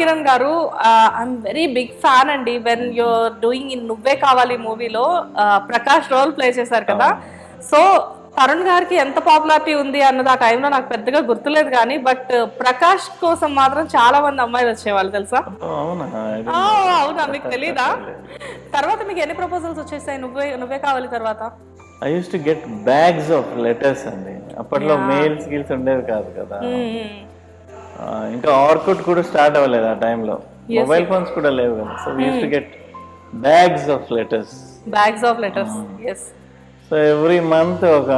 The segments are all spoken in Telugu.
Kiran garu I'm very big fan అండి. When you're doing in Nuvve Kavali మూవీలో ప్రకాష్ రోల్ ప్లే చేశారు కదా. సో తరుణ్ గారికి ఎంత పాపులారిటీ ఉంది అన్నది ఆ టైంలో నాకు పెద్దగా గుర్తులేదు కానీ బట్ ప్రకాష్ కోసం మాత్రం చాలా మంది అమ్మాయిలు వచ్చేవాళ్ళు తెలుసా? అవునా? మీకు తెలీదా? తర్వాత మీకు ఎన్ని ప్రపోజల్స్ వచ్చేసాయి? నువ్వే నువ్వే కావాలి తర్వాత? I used to get bags of letters అండి. అప్పట్లో మెయిల్ స్కిల్స్ ఉండేవి కాదు కదా. ఇంకా ఆర్కుట్ కూడా స్టార్ట్ అవ్వలేదు ఆ టైంలో మొబైల్ ఫోన్స్ కూడా లేవు కదా. So used to get bags of letters bags of letters yes so every month ఒక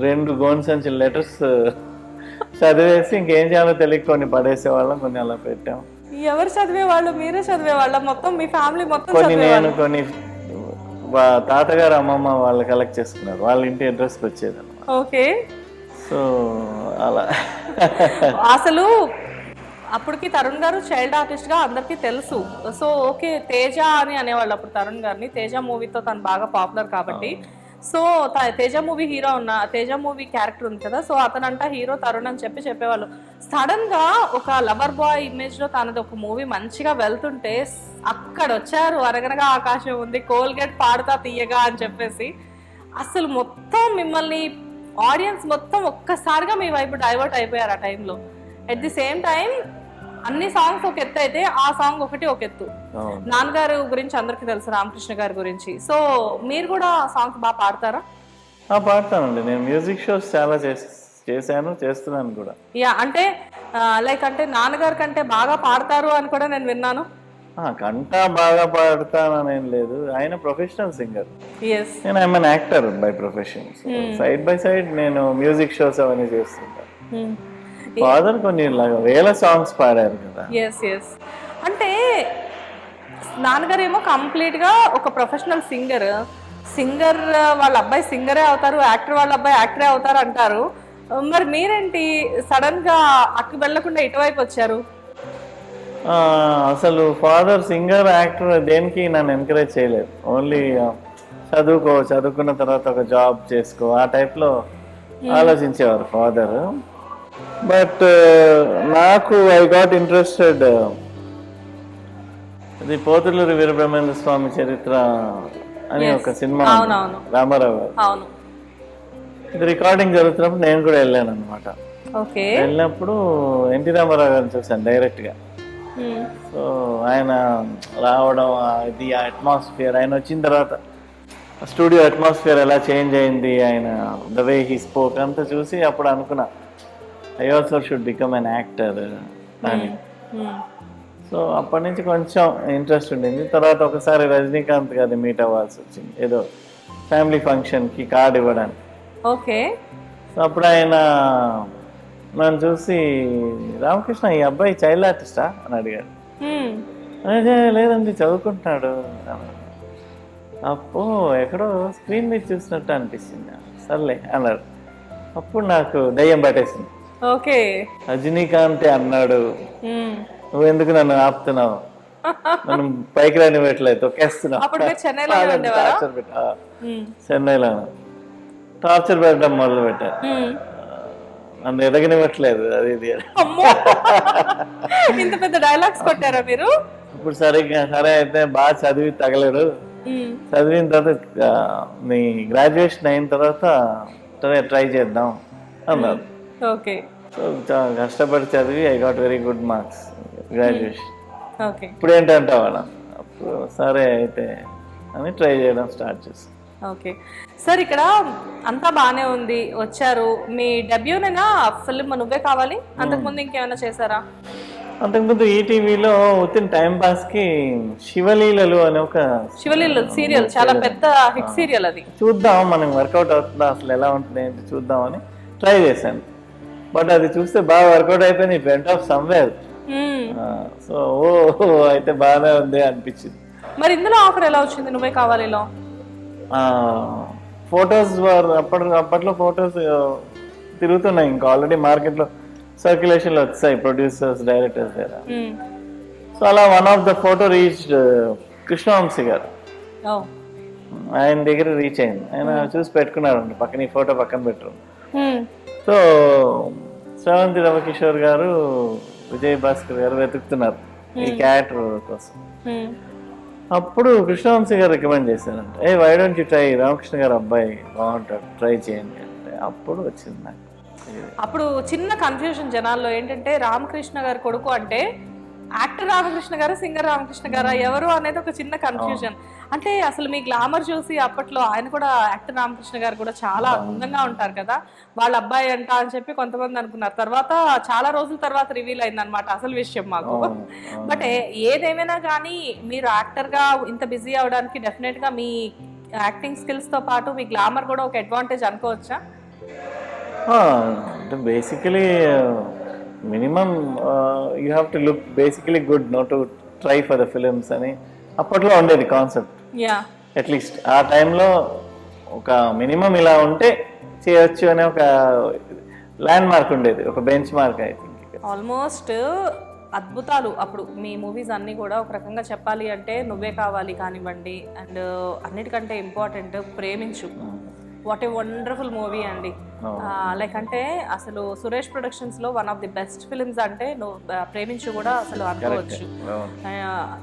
రెండు గోన్ సంచి లెటర్స్ చదివేసి ఇంకేం చేయాలో తెలియక కొన్ని పడేసేవాళ్ళం కొన్ని అలా పెట్టాం. ఎవరు చదివే వాళ్ళు మీరే చదివే వాళ్ళ మొత్తం మీ ఫ్యామిలీ మొత్తం కొన్ని నేను కొన్ని వా- తాతగారు అమ్మమ్మ వాళ్ళు కలెక్ట్ చేసుకున్నారు. వాళ్ళ ఇంటి అడ్రస్కి వచ్చేది ఓకే సో అలా. అసలు అప్పటికి తరుణ్ గారు చైల్డ్ ఆర్టిస్ట్గా అందరికీ తెలుసు. సో ఓకే తేజ అని అనేవాళ్ళు అప్పుడు తరుణ్ గారిని. తేజ మూవీతో తను బాగా పాపులర్ కాబట్టి. సో తేజ మూవీ హీరో ఉన్న తేజ మూవీ క్యారెక్టర్ ఉంది కదా. సో అతనంట హీరో తరుణ్ అని చెప్పి చెప్పేవాళ్ళు. సడన్గా ఒక లవర్ బాయ్ ఇమేజ్లో తనది ఒక మూవీ మంచిగా వెళ్తుంటే అక్కడ వచ్చారు అరగనగా ఆకాశం ఉంది. కోల్గేట్ పాడుతా తీయగా అని చెప్పేసి. అసలు మొత్తం మిమ్మల్ని ఆడియన్స్ మొత్తం ఒక్కసారిగా మీ వైపు డైవర్ట్ అయిపోయారు ఆ టైంలో ఎట్ ది సేమ్ టైం అన్ని సాంగ్స్ ఒక ఎత్తు అయితే ఆ సాంగ్ ఒకటి ఒక ఎత్తు. నాన్నగారు గురించి అందరికీ తెలుసు రామకృష్ణ గారి గురించి. సో మీరు కూడా సాంగ్స్ బాగా పాడతారా? పాడతానండి నేను మ్యూజిక్ షోస్ చాలా చేశాను చేస్తున్నాను కూడా. యా అంటే లైక్ అంటే నాన్నగారి కంటే బాగా పాడతారు అని కూడా నేను విన్నాను. కంట బాగా పాడతానని ఏం లేదు. ఆయన ప్రొఫెషనల్ సింగర్. ఎస్ నేను I'm an actor by profession side by side నేను మ్యూజిక్ షోస్ అవన్నీ చేస్తుంటాను ఫాదర్ కొన్ని ఇలాగ వేల సాంగ్స్ పాడారు కదా. అంటే నాన్నగారు ఏమో కంప్లీట్గా ఒక ప్రొఫెషనల్ సింగర్. సింగర్ వాళ్ళ అబ్బాయి సింగరే అవుతారు యాక్టర్ వాళ్ళ అబ్బాయి యాక్టరే అవుతారు అంటారు మరి మీరేంటి? సడన్గా అటు వెళ్ళకుండా ఇటువైపు వచ్చారు? అసలు ఫాదర్ సింగర్ యాక్టర్ దేనికి నన్ను ఎంకరేజ్ చేయలేదు. ఓన్లీ చదువుకో చదువుకున్న తర్వాత ఒక జాబ్ చేసుకో ఆ టైప్లో ఆలోచించేవారు ఫాదర్ బట్ నాకు ఐ గాట్ ఇంట్రెస్టెడ్ ఇది పోతులూరి వీరబ్రహ్మేంద్ర స్వామి చరిత్ర అని ఒక సినిమా రామారావు గారు ఇది రికార్డింగ్ జరుగుతున్నప్పుడు నేను కూడా వెళ్ళాను అనమాట వెళ్ళినప్పుడు ఎన్టీ రామారావు గారిని చూశాను డైరెక్ట్గా సో ఆయన రావడం ఇది ఆ అట్మాస్ఫియర్ ఆయన వచ్చిన తర్వాత స్టూడియో అట్మాస్ఫియర్ ఎలా చేంజ్ అయింది ఆయన ద వే హీ స్పోక్ అంతా చూసి అప్పుడు అనుకున్నా I also should become an. Actor అని సో అప్పటి నుంచి కొంచెం ఇంట్రెస్ట్ ఉండింది. తర్వాత ఒకసారి రజనీకాంత్ గారిని మీట్ అవ్వాల్సి వచ్చింది. ఏదో ఫ్యామిలీ ఫంక్షన్కి కార్డ్ ఇవ్వడానికి. ఓకే సో అప్పుడు ఆయన నన్ను చూసి రామకృష్ణ ఈ అబ్బాయి చైల్డ్ ఆర్టిస్టా? అని అడిగాడు. అదే లేదండి చదువుకుంటున్నాడు. అప్పు ఎక్కడో స్క్రీన్ మీద చూసినట్టు అనిపిస్తుంది. సర్లే అన్నాడు. అప్పుడు నాకు దయ్యం పట్టేసింది. ఓకే. రజనీకాంతే అన్నాడు. నువ్వు ఎందుకు నన్ను ఆపుతున్నావు? నన్ను పైకి రానివ్వట్లేదు తొక్కేస్తున్నావు. చెన్నైలో టార్చర్ పెట్టడం మొదలు పెట్టారు నన్ను ఎదగనివ్వట్లేదు అది ఇది. అమ్మో! ఇంత పెద్ద డైలాగ్స్ కొట్టారా మీరు? ఇప్పుడు సరిగ్గా సరే అయితే బాగా చదివి తగలడు. చదివిన తర్వాత నీ గ్రాడ్యుయేషన్ అయిన తర్వాత ట్రై ట్రై చేద్దాం అన్నారు. ఓకే. కష్టపడి చదివి I got very good marks graduation okay. ఇప్పుడు ఏంటంటే వాళ్ళ అప్పుడు సరే అయితే అని ట్రై చేయడం స్టార్ట్ చేస్తాం ఓకే. సార్ ఇక్కడ అంతా బాగానే ఉంది. వచ్చారు. మీ డెబ్యూనేనా ఫిల్మ్ నువ్వే కావాలి? అంతకుముందు ఇంకేమైనా చేశారా? అంతకుముందు ఈటీవీలో విత్ టైం పాస్కి శివలీలలు అనే ఒక శివలీల సీరియల్ చాలా పెద్ద హిట్ సీరియల్ అది. చూద్దాం మనం వర్కౌట్ అవుతుందా అసలు ఎలా ఉంటుంది ఏంటి చూద్దామని ట్రై చేశాను. బట్ అది చూస్తే బాగా వర్కౌట్ అయిపోయింది వెంట ఆఫ్ సమ్వేర్. సో ఓ, అయితే బాగానే ఉంది అనిపించింది. మరి ఇందులో ఆఫర్ ఎలా వచ్చింది? నువ్వే కావాలిలో ఫొటోస్ అప్పటి అప్పట్లో ఫొటోస్ తిరుగుతున్నాయి ఇంకా ఆల్రెడీ మార్కెట్లో సర్క్యులేషన్లో వచ్చాయి ప్రొడ్యూసర్స్ డైరెక్టర్స్ దగ్గర. సో అలా one of the photo reach Krishna Vamsi garu. ఆయన దగ్గర రీచ్ అయింది. ఆయన చూసి పెట్టుకున్నారండి పక్కన ఈ ఫోటో పక్కన పెట్టరు. సో శ్రవంతి రవికిషోర్ గారు విజయ్ భాస్కర్ గారు వెతుకుతున్నారు ఈ క్యారెక్టర్ కోసం. అప్పుడు కృష్ణవంశీ గారు రికమెండ్ చేశారంట. ఏ why don't you try Ramakrishna garu అబ్బాయి బాగుంటాడు ట్రై చేయండి అంటే అప్పుడు వచ్చింది నాకు. అప్పుడు చిన్న కన్ఫ్యూజన్ జనాల్లో ఏంటంటే రామకృష్ణ గారి కొడుకు అంటే యాక్టర్ రామకృష్ణ గారు సింగర్ రామకృష్ణ గారా ఎవరు అనేది ఒక చిన్న కన్ఫ్యూజన్ అంటే అసలు మీ గ్లామర్ చూసి అప్పట్లో ఆయన కూడా యాక్టర్ రామకృష్ణ గారు కూడా చాలా అందంగా ఉంటారు కదా. వాళ్ళ అబ్బాయి అంట అని చెప్పి కొంతమంది అనుకున్నారు. తర్వాత చాలా రోజుల తర్వాత రివీల్ అయింది అనమాట అసలు విషయం మాకు. బట్ ఏదేమైనా కానీ మీరు యాక్టర్గా ఇంత బిజీ అవడానికి డెఫినెట్గా మీ యాక్టింగ్ స్కిల్స్తో పాటు మీ గ్లామర్ కూడా ఒక అడ్వాంటేజ్ అనుకోవచ్చా? అంటే basically minimum you have to look basically good no to try for the films అని. అప్పట్లో ఉండేది కాన్సెప్ట్ అట్లీస్ట్ ఆ టైంలో ఒక మినిమం ఇలా ఉంటే చేయొచ్చు అనే ఒక ల్యాండ్ మార్క్ ఉండేది ఒక benchmark I think almost అద్భుతాలు. అప్పుడు మీ మూవీస్ అన్నీ కూడా ఒక రకంగా చెప్పాలి అంటే నువ్వే కావాలి కానివ్వండి అండ్ అన్నిటికంటే important Preminchu. What a wonderful movie అండి. లైక్ అంటే అసలు Suresh ప్రొడక్షన్స్లో one of the best films అంటే నువ్వు ప్రేమించు కూడా అసలు అనుకోవచ్చు.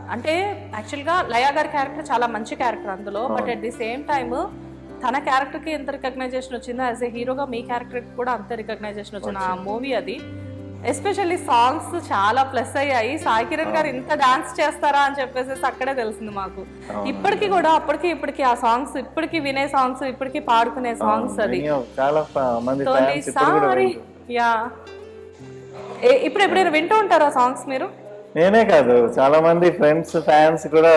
అంటే యాక్చువల్గా లయా గారి క్యారెక్టర్ చాలా మంచి క్యారెక్టర్ అందులో but at the same time తన క్యారెక్టర్కి ఎంత రికగ్నైజేషన్ వచ్చిందో యాజ్ ఏ హీరోగా మీ క్యారెక్టర్ కూడా అంత రికగ్నైజేషన్ వచ్చిన ఆ మూవీ అది. ఎస్పెషల్లీ సాంగ్స్ చాలా ప్లస్ అయ్యాయి. సాయి కిరణ్ గారు ఇంత డాన్స్ చేస్తారా అని చెప్పేసి అక్కడే తెలిసింది మాకు. ఇప్పటికీ కూడా అప్పటికి ఇప్పటికి ఆ సాంగ్స్ ఇప్పటికి వినే సాంగ్స్ ఇప్పటికి పాడుకునే సాంగ్స్ అది. చాలా మంది. యా. ఇప్పుడు ఎప్పుడైనా వింటూ ఉంటారా సాంగ్స్ మీరు? నేనే కాదు చాలా మంది ఫ్రెండ్స్ ఫ్యాన్స్ కూడా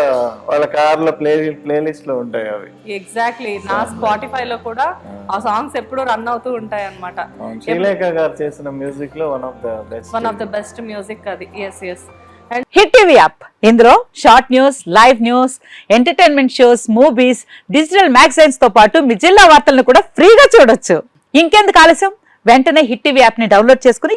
వాళ్ళ కార్లో ప్లే ప్లేలిస్ట్లో ఉంటాయి అవి. ఎగ్జాక్ట్లీ నా స్పాటిఫై లో కూడా ఆ. సాంగ్స్ ఎప్పుడూ రన్ అవుతూ ఉంటాయి అనమాట అవును, శ్రీలేఖ గారు చేసిన మ్యూజిక్లో one of the best one of the best music అది. Yes yes and hit TV app ఇందులో short news live news entertainment shows movies digital మ్యాగజైన్స్తో పాటు మీ జిల్లా వార్తలను కూడా ఫ్రీగా చూడొచ్చు. ఇంకెందుకు ఆలస్యం? వెంటనే హిట్ టీవీ యాప్ని డౌన్లోడ్ చేసుకుని